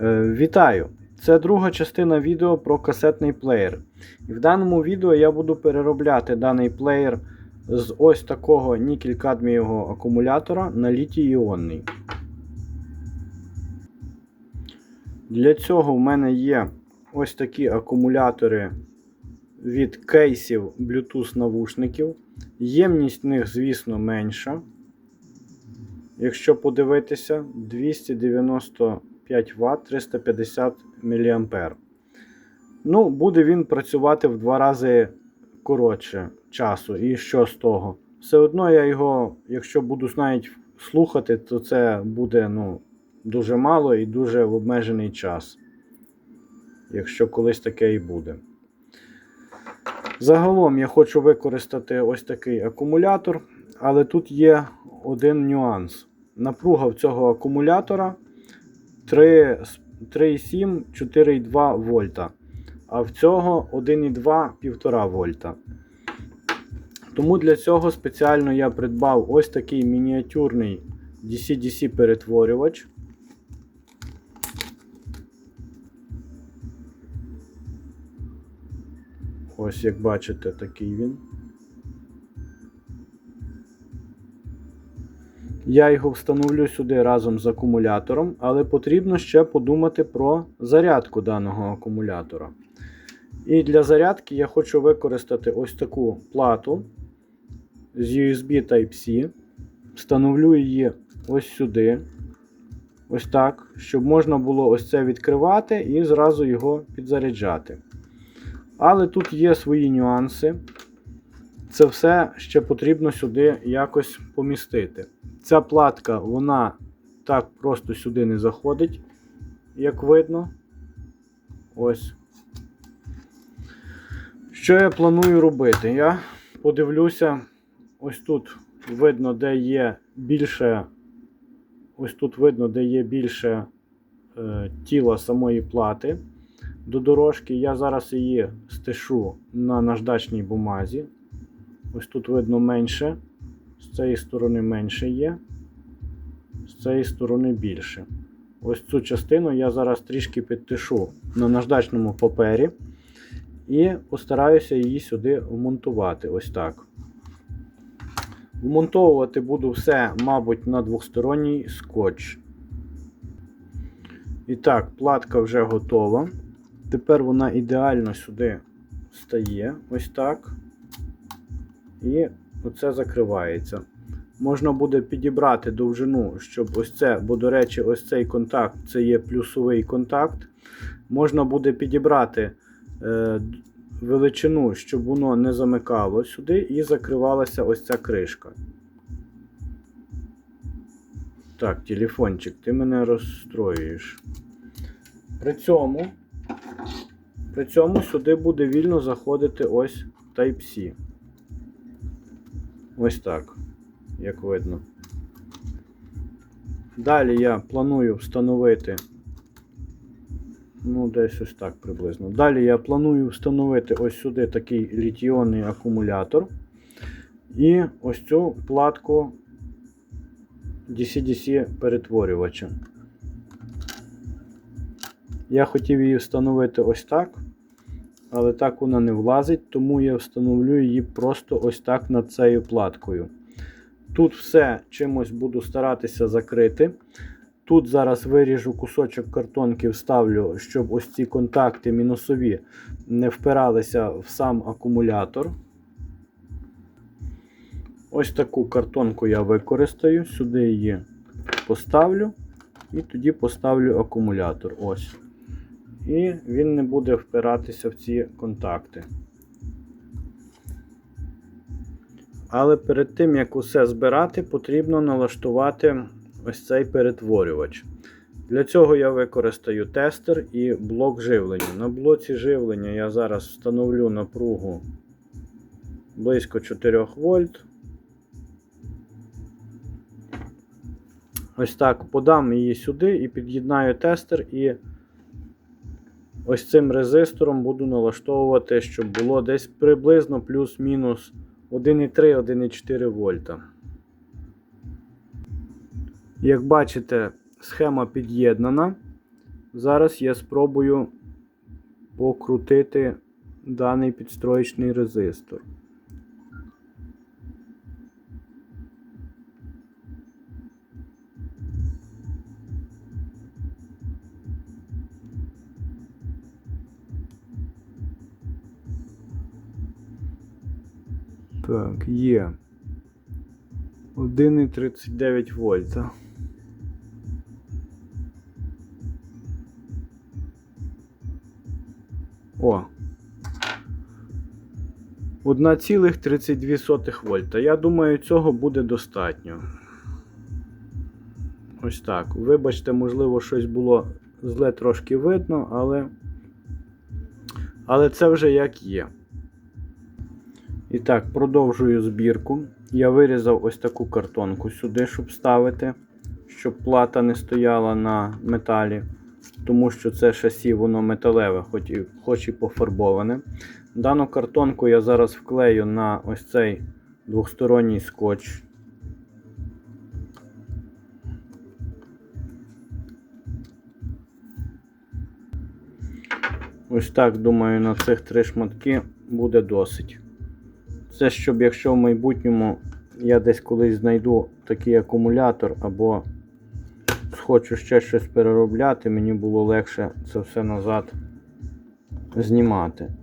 Е, Вітаю! Це друга частина відео про касетний плеєр. І в даному відео я буду переробляти даний плеєр з ось такого нікель-кадмієвого акумулятора на літій-іонний. Для цього в мене є ось такі акумулятори від кейсів Bluetooth навушників. Ємність в них, звісно, менша. Якщо подивитися, 295 Вт 350 мА. Ну, буде він працювати в два рази коротше часу. І що з того? Все одно я його, якщо буду навіть слухати, то це буде ну, дуже мало і дуже в обмежений час. Якщо колись таке і буде. Загалом я хочу використати ось такий акумулятор, але тут є один нюанс. Напруга в цього акумулятора 3,7 4,2 вольта. А в цього 1,2 1,5 вольта. Тому для цього спеціально я придбав ось такий мініатюрний DC-DC перетворювач. Ось як бачите, такий він. Я його встановлю сюди разом з акумулятором, але потрібно ще подумати про зарядку даного акумулятора. І для зарядки я хочу використати ось таку плату з USB Type-C. Встановлю її ось сюди. Ось так, щоб можна було ось це відкривати і зразу його підзаряджати. Але тут є свої нюанси. Це все ще потрібно сюди якось помістити. Ця платка, вона так просто сюди не заходить, як видно. Ось. Що я планую робити? Я подивлюся, ось тут видно, де є більше. Ось тут видно, де є більше е, тіла самої плати до дорожки. Я зараз її стишу на наждачній бумазі. Ось тут видно менше. З цієї сторони менше є, з цієї сторони більше. Ось цю частину я зараз трішки підтишу на наждачному папері і постараюся її сюди вмонтувати. Ось так. Вмонтовувати буду все, мабуть, на двосторонній скотч. І так, платка вже готова. Тепер вона ідеально сюди стає. Ось так. І оце закривається. Можна буде підібрати довжину, щоб ось це, бо, до речі, ось цей контакт це є плюсовий контакт. Можна буде підібрати е, величину, щоб воно не замикало сюди і закривалася ось ця кришка. Так, телефончик, ти мене розстроюєш. При цьому, при цьому сюди буде вільно заходити ось Type-C. Ось так, як видно. Далі я планую встановити. Ну, десь ось так приблизно. Далі я планую встановити ось сюди такий літіонний акумулятор. І ось цю платку DC-DC перетворювача. Я хотів її встановити ось так. Але так вона не влазить, тому я встановлю її просто ось так над цією платкою. Тут все чимось буду старатися закрити. Тут зараз виріжу кусочок картонки, вставлю, щоб ось ці контакти мінусові не впиралися в сам акумулятор. Ось таку картонку я використаю, сюди її поставлю і тоді поставлю акумулятор. Ось і він не буде впиратися в ці контакти. Але перед тим, як усе збирати, потрібно налаштувати ось цей перетворювач. Для цього я використаю тестер і блок живлення. На блоці живлення я зараз встановлю напругу близько 4 вольт. Ось так подам її сюди і під'єднаю тестер і ось цим резистором буду налаштовувати, щоб було десь приблизно плюс-мінус 1,3-1,4 вольта. Як бачите, схема під'єднана. Зараз я спробую покрутити даний підстроєчний резистор. Так, є. 1,39 вольта. О. 1,32 вольта. Я думаю, цього буде достатньо. Ось так. Вибачте, можливо, щось було зле трошки видно, але. Але це вже як є. І так, продовжую збірку. Я вирізав ось таку картонку сюди, щоб ставити, щоб плата не стояла на металі, тому що це шасі, воно металеве, хоч і, хоч і пофарбоване. Дану картонку я зараз вклею на ось цей двосторонній скотч. Ось так, думаю, на цих три шматки буде досить. Це щоб якщо в майбутньому я десь колись знайду такий акумулятор або хочу ще щось переробляти, мені було легше це все назад знімати.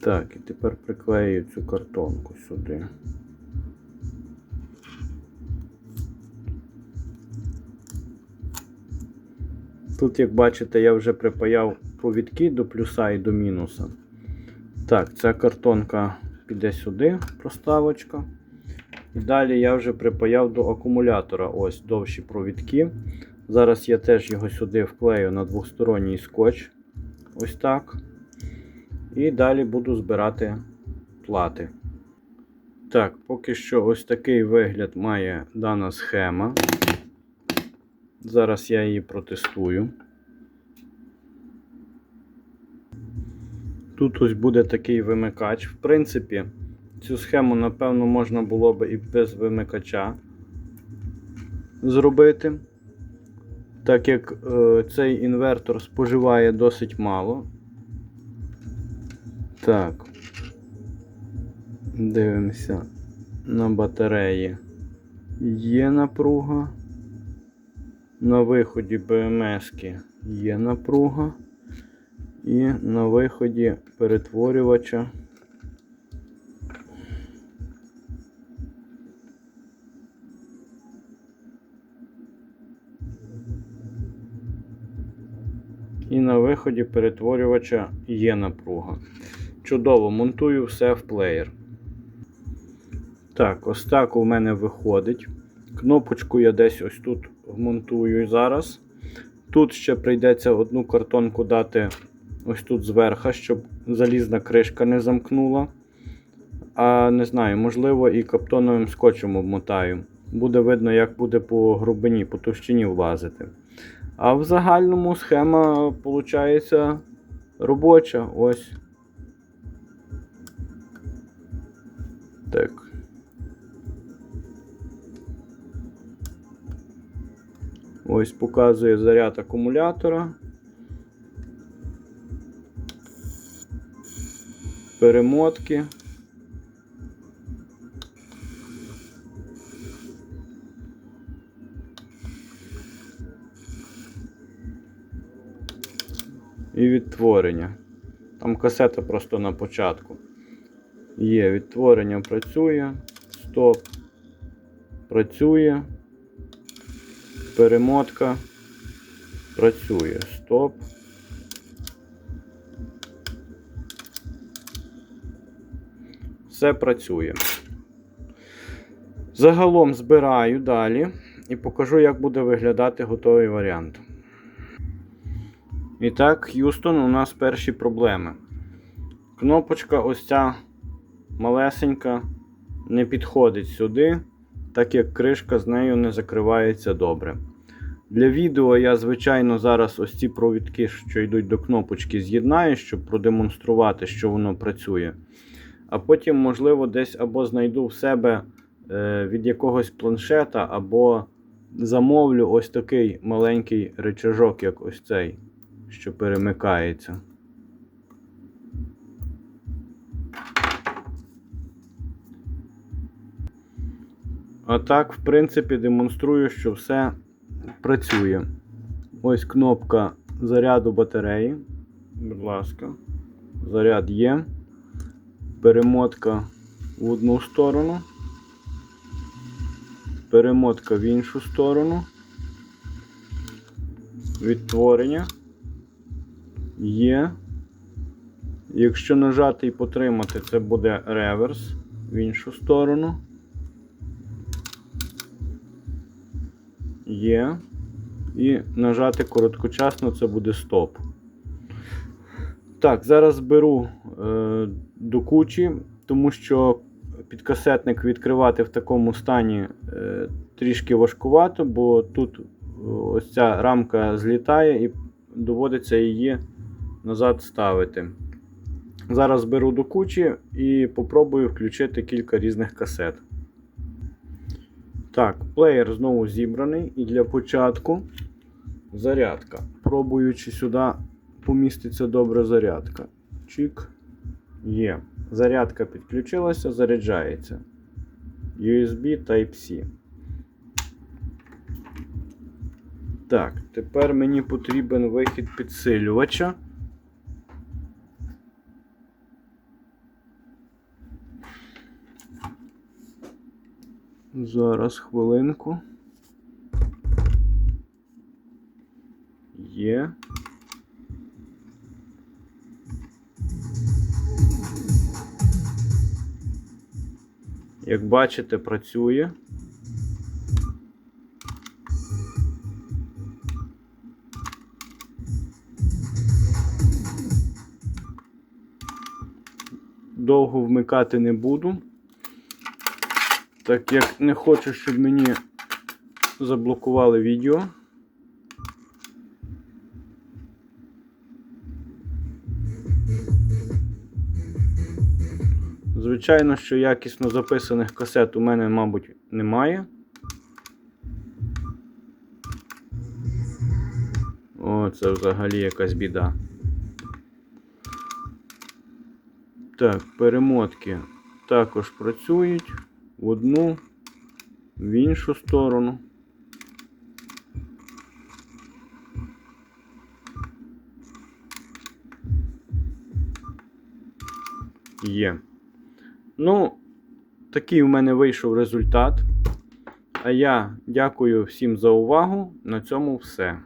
Так, і тепер приклею цю картонку сюди. Тут, як бачите, я вже припаяв провідки до плюса і до мінуса. Так, ця картонка піде сюди, проставочка. І далі я вже припаяв до акумулятора ось довші провідки. Зараз я теж його сюди вклею на двосторонній скотч. Ось так. І далі буду збирати плати. Так, поки що ось такий вигляд має дана схема. Зараз я її протестую. Тут ось буде такий вимикач. В принципі, цю схему, напевно, можна було б і без вимикача зробити. Так як е, цей інвертор споживає досить мало. Так. Дивимося на батареї. Є напруга. На виході БМС є напруга. І на виході перетворювача. І на виході перетворювача є напруга. Чудово, монтую все в плеєр. Так, ось так у мене виходить. Кнопочку я десь ось тут вмонтую зараз. Тут ще прийдеться одну картонку дати ось тут зверху, щоб залізна кришка не замкнула. А не знаю, можливо, і каптоновим скотчем обмотаю. Буде видно, як буде по грубині, по товщині влазити. А в загальному схема виходить робоча. Ось. Ось показує заряд акумулятора. Перемотки. І відтворення. Там касета просто на початку. Є, відтворення працює. Стоп. Працює. Перемотка. Працює. Стоп. Все працює. Загалом збираю далі і покажу, як буде виглядати готовий варіант. І так, Х'юстон, у нас перші проблеми. Кнопочка ось ця малесенька не підходить сюди, так як кришка з нею не закривається добре. Для відео я, звичайно, зараз ось ці провідки, що йдуть до кнопочки, з'єднаю, щоб продемонструвати, що воно працює. А потім, можливо, десь або знайду в себе е, від якогось планшета або замовлю ось такий маленький речажок, як ось цей, що перемикається. А так, в принципі, демонструю, що все працює. Ось кнопка заряду батареї. Будь ласка. Заряд є. Перемотка в одну сторону. Перемотка в іншу сторону. Відтворення. Є. Якщо нажати і потримати, це буде реверс в іншу сторону. Є. І нажати короткочасно це буде стоп. Так, зараз беру е, до кучі, тому що підкасетник відкривати в такому стані е, трішки важкувато, бо тут е, ось ця рамка злітає і доводиться її назад ставити. Зараз беру до кучі і попробую включити кілька різних касет. Так, плеєр знову зібраний, і для початку зарядка. Пробую, чи сюди поміститься добре зарядка. Чик. Є. Зарядка підключилася, заряджається. USB Type-C. Так, тепер мені потрібен вихід підсилювача. Зараз хвилинку. Є. Як бачите, працює. Довго вмикати не буду, так як не хочу, щоб мені заблокували відео. Звичайно, що якісно записаних касет у мене, мабуть, немає. О, це взагалі якась біда. Так, перемотки також працюють в одну, в іншу сторону. Є. Ну, такий у мене вийшов результат. А я дякую всім за увагу. На цьому все.